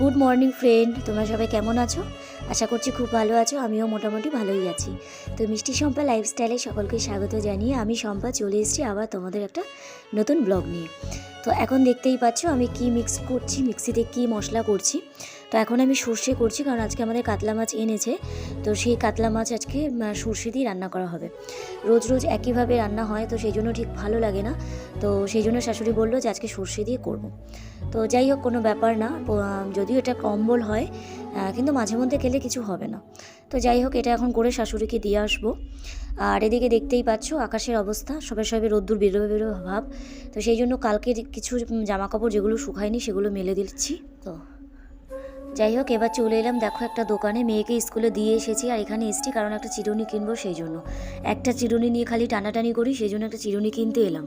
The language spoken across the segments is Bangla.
গুড মর্নিং ফ্রেন্ড তোমরা সবাই কেমন আছো? আশা করছি খুব ভালো আছো। আমিও মোটামুটি ভালোই আছি। তো মিষ্টি শম্পা লাইফস্টাইলে সকলকে স্বাগত জানিয়ে আমি শম্পা চলে এসেছি আবার তোমাদের একটা নতুন ব্লগ নিয়ে। তো এখন দেখতেই পাচ্ছ আমি কি মিক্স করছি মিক্সিতে কি মশলা করছি। তো এখন আমি সর্ষে করছি, কারণ আজকে আমাদের কাতলা মাছ এনেছে। তো সেই কাতলা মাছ আজকে সর্ষে দিয়ে রান্না করা হবে। রোজ রোজ একইভাবে রান্না হয়, তো সেই জন্য ঠিক ভালো লাগে না। তো সেই জন্য শাশুড়ি বলল যে, আজকে সর্ষে দিয়ে করব। তো যাই হোক, কোনো ব্যাপার না। যদিও এটা কম্বল হয় কিন্তু মাঝে মধ্যে খেলে কিছু হবে না। তো যাই হোক, এটা এখন করে শাশুড়িকে দিয়ে আসব। আর এদিকে দেখতেই পাচ্ছ, আকাশের অবস্থা। সবে সবে রোদ্দুর বেরোবে বেরোবে ভাব। তো সেই জন্য কালকে কিছু জামা কাপড় যেগুলো শুকায়নি, সেগুলো মেলে দিচ্ছি। তো যাই হোক, এবার চলে এলাম। দেখো, একটা দোকানে মেয়েকে স্কুলে দিয়ে এসেছি আর এখানে এসেছি কারণ একটা চিরুনি কিনবো সেই জন্য। একটা চিরুনি নিয়ে খালি টানাটানি করি, সেই জন্য একটা চিরুনি কিনতে এলাম।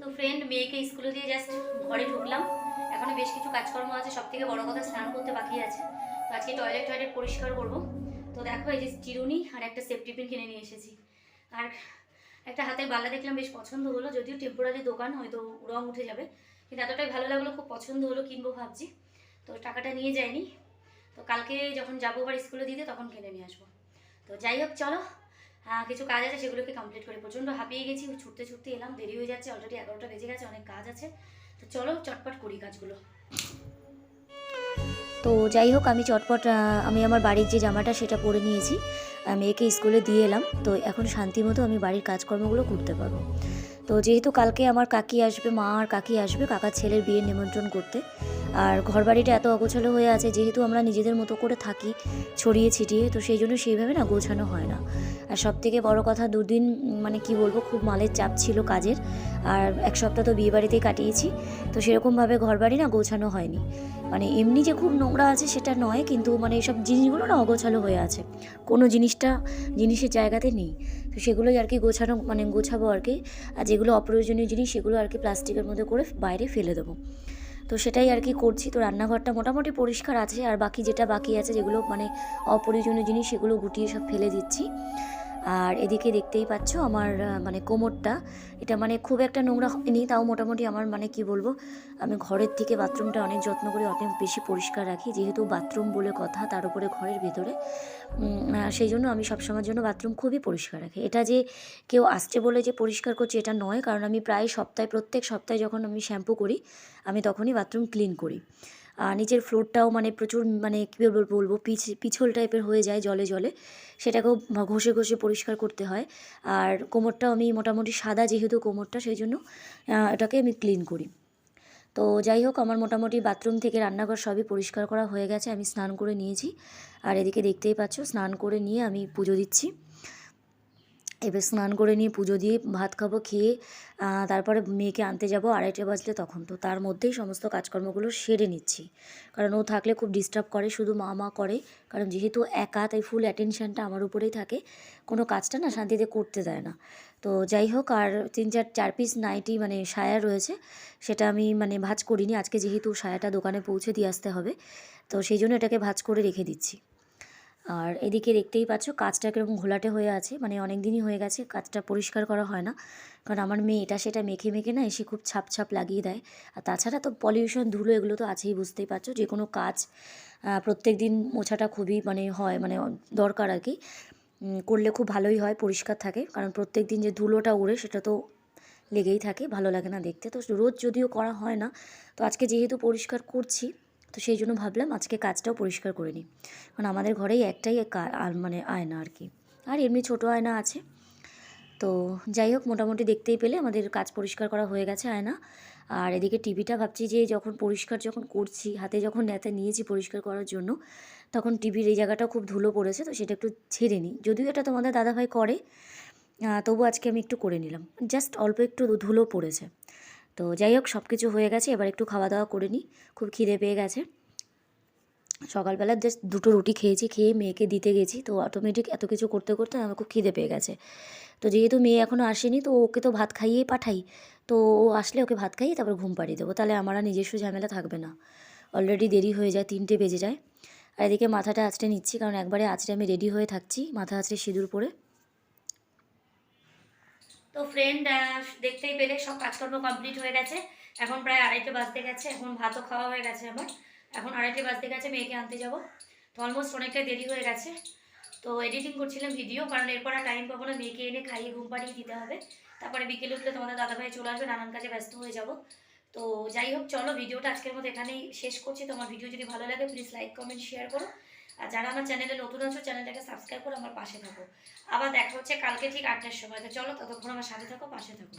তো ফ্রেন্ড মেয়েকে স্কুলে দিয়ে জাস্ট ঘরে ঢুকলাম। এখনও বেশ কিছু কাজকর্ম আছে সব থেকে বড় কথা স্নান করতে বাকি আছে। তো আজকে টয়লেট টয়লেট পরিষ্কার করব। তো দেখো, এই যে চিরুনি আর একটা সেফটি পিন কিনে নিয়ে এসেছি। আর একটা হাতের বালা দেখলাম বেশ পছন্দ হলো, যদিও টেম্পোরারি দোকান, হয়তো রং উঠে যাবে। কিন্তু এতটাই ভালো লাগল, খুব পছন্দ হলো, কিনবো ভাবছি। তো টাকাটা নিয়ে যায়নি। তো কালকে যখন যাব আবার স্কুলে দিতে তখন কিনে নিয়ে আসব। তো যাই হোক, চলো। কিছু কাজ আছে সেগুলোকে কমপ্লিট করে প্রচণ্ড হাঁপিয়ে গেছি, ছুটতে ছুটতে এলাম, দেরি হয়ে যাচ্ছে অলরেডি এগারোটা বেজে গেছে, অনেক কাজ আছে। তো চলো, চটপট করি কাজগুলো। তো যাই হোক, আমি চটপট আমি আমার বাড়ির যে জামাটা সেটা পরে নিয়েছি। মেয়েকে স্কুলে দিয়ে এলাম। তো এখন শান্তি মতো আমি বাড়ির কাজকর্মগুলো করতে পারব। তো যেহেতু কালকে আমার কাকি আসবে, মা আর কাকি আসবে, কাকার ছেলের বিয়ের নিমন্ত্রণ করতে আর ঘরবাড়িটা এত অগোছালো হয়ে আছে, যেহেতু আমরা নিজেদের মতো করে থাকি, ছড়িয়ে ছিটিয়ে, তো সেই জন্য সেইভাবে না গোছানো হয় না। আর সব থেকে বড় কথা, দুদিন মানে কি বলব, খুব মালের চাপ ছিল কাজের। আর এক সপ্তাহ তো বিয়েবাড়িতেই কাটিয়েছি, তো সেরকমভাবে ঘরবাড়ি না গোছানো হয়নি। মানে এমনি যে খুব নোংরা আছে সেটা নয়, কিন্তু মানে এসব জিনিসগুলো না অগোছালো হয়ে আছে। কোনো জিনিসটা জিনিসের জায়গাতে নেই। তো সেগুলোই আর কি গোছানো মানে গোছাবো আর কি। আর যেগুলো অপ্রয়োজনীয় জিনিস সেগুলো আর কি প্লাস্টিকের মধ্যে করে বাইরে ফেলে দেবো। তো সেটাই আর কি করছি। তো রান্নাঘরটা মোটামুটি পরিষ্কার আছে আর বাকি যেটা বাকি আছে যেগুলো মানে অপ্রয়োজনীয় জিনিস সেগুলো গুটিয়ে সব ফেলে দিচ্ছি। আর এদিকে দেখতেই পাচ্ছ আমার মানে কোমরটা, এটা মানে খুব একটা নোংরা হয়নি, তাও মোটামুটি আমার মানে কি বলব, আমি ঘরের থেকে বাথরুমটা অনেক যত্ন করে অনেক বেশি পরিষ্কার রাখি, যেহেতু বাথরুম বলে কথা, তার উপরে ঘরের ভেতরে। সেই জন্য আমি সবসময়ের জন্য বাথরুম খুবই পরিষ্কার রাখি। এটা যে কেউ আসছে বলে যে পরিষ্কার করছে, এটা নয়, কারণ আমি প্রায় সপ্তাহে, প্রত্যেক সপ্তাহে যখন আমি শ্যাম্পু করি, আমি তখনই বাথরুম ক্লিন করি। আর নিচের ফ্লোরটাও মানে প্রচুর মানে কী বলব বলব, পিছ, পিছল টাইপের হয়ে যায় জলে জলে। সেটাকেও ঘষে ঘষে পরিষ্কার করতে হয়। আর কোমরটাও আমি মোটামুটি সাদা যেহেতু কোমরটা, সেই জন্য এটাকে আমি ক্লিন করি। তো যাই হোক, আমার মোটামুটি বাথরুম থেকে রান্নাঘর সবই পরিষ্কার করা হয়ে গেছে। আমি স্নান করে নিয়েছি। আর এদিকে দেখতেই পাচ্ছ, স্নান করে নিয়ে আমি পুজো দিচ্ছি। এবার স্নান করে নিয়ে পুজো দিয়ে ভাত খাব, খেয়ে তারপরে মেয়েকে আনতে যাব আড়াইটে বাজলে তখন। তো তার মধ্যেই সমস্ত কাজকর্মগুলো সেরে নিচ্ছি। কারণ ও থাকলে খুব ডিস্টার্ব করে, শুধু মা মা করে। কারণ যেহেতু একা, তাই ফুল অ্যাটেনশানটা আমার উপরেই থাকে। কোনো কাজটা না শান্তিতে করতে দেয় না। তো যাই হোক, আর তিন, চার চার পিস নাইটি মানে সায়া রয়েছে, সেটা আমি মানে ভাজ করিনি। আজকে যেহেতু সায়াটা দোকানে পৌঁছে দিয়ে আসতে হবে, তো সেই জন্য এটাকে ভাজ করে রেখে দিচ্ছি। আর এদিকে দেখতেই পাচ্ছ, কাজটা কীরকম ঘোলাটে হয়ে আছে। মানে অনেক দিনই হয়ে গেছে, কাজটা পরিষ্কার করা হয় না। কারণ আমার মেয়ে এটা সেটা মেখে মেখে না এসে খুব ছাপ ছাপ লাগিয়ে দেয়। আর তাছাড়া তো পলিউশন ধুলো এগুলো তো আছেই, বুঝতেই পারছ। যে কোনো কাজ প্রত্যেক দিন মোছাটা খুবই মানে হয় মানে দরকার আর কি। করলে খুব ভালোই হয়, পরিষ্কার থাকে। কারণ প্রত্যেক দিন যে ধুলোটা উড়ে সেটা তো লেগেই থাকে, ভালো লাগে না দেখতে। তো রোজ যদিও করা হয় না, তো আজকে যেহেতু পরিষ্কার করছি তো সেই জন্য ভাবলাম আজকে কাজটাও পরিষ্কার করে নিই। কারণ আমাদের ঘরেই একটাই মানে আয়না আর কি। আর এমনি ছোটো আয়না আছে। তো যাই হোক, মোটামুটি দেখতেই পেলে আমাদের কাজ পরিষ্কার করা হয়ে গেছে আয়না। আর এদিকে টিভিটা ভাবছি যে যখন পরিষ্কার যখন করছি, হাতে যখন নেতে নিয়েছি পরিষ্কার করার জন্য, তখন টিভির এই জায়গাটা খুব ধুলো পড়েছে, তো সেটা একটু ছেড়ে নিই। যদিও এটা তোমাদের দাদাভাই করে তবু আজকে আমি একটু করে নিলাম। জাস্ট অল্প একটু ধুলো পড়েছে। তো যাই হোক সব কিছু হয়ে গেছে, এবার একটু খাওয়া দাওয়া করে নিই। খুব খিদে পেয়ে গেছে। সকালবেলা জাস্ট দুটো রুটি খেয়েছি, খেয়ে মেয়েকে দিতে গেছি, তো অটোমেটিক এত কিছু করতে করতে আমার খুব খিদে পেয়ে গেছে। তো যেহেতু মেয়ে এখনও আসেনি, তো ওকে তো ভাত খাইয়েই পাঠাই। তো ও আসলে ওকে ভাত খাইয়ে তারপর ঘুম পাড়িয়ে দেবো। তাহলে আমার আর নিজস্ব ঝামেলা থাকবে না। অলরেডি দেরি হয়ে যায়, তিনটে বেজে যায়। আর এদিকে মাথাটা আঁচড়ে নিচ্ছি, কারণ একবারে আঁচড়ে আমি রেডি হয়ে থাকছি, মাথা আঁচড়ে সিঁদুর পরে। তো ফ্রেন্ড দেখতেই পেলে, সব কাজকর্ম কমপ্লিট হয়ে গেছে। এখন প্রায় আড়াইটে বাজতে গেছে, এখন ভাতও খাওয়া হয়ে গেছে আমার। এখন আড়াইটে বাজতে গেছে, মেয়েকে আনতে যাব। তো অলমোস্ট অনেকটাই দেরি হয়ে গেছে। তো এডিটিং করছিলাম ভিডিও কারণ এরপর আর টাইম পাবো না, মেয়েকে এনে খাইয়ে ঘুম পাড়িয়ে দিতে হবে। তারপরে বিকেলে উঠলে তোমাদের দাদাভাই চলে আসবে, নানান কাজে ব্যস্ত হয়ে যাব। তো যাই হোক, চলো ভিডিওটা আজকের মতো এখানেই শেষ করছি। তোমার ভিডিও যদি ভালো লাগে প্লিজ লাইক কমেন্ট শেয়ার করো। আর যারা আমার চ্যানেলে নতুন আছো, চ্যানেলটাকে সাবস্ক্রাইব করে আমার পাশে থাকো। আবার দেখা হচ্ছে কালকে ঠিক আটটার সময়। তো চলো, ততক্ষণ আমার সাথে থাকো, পাশে থাকো।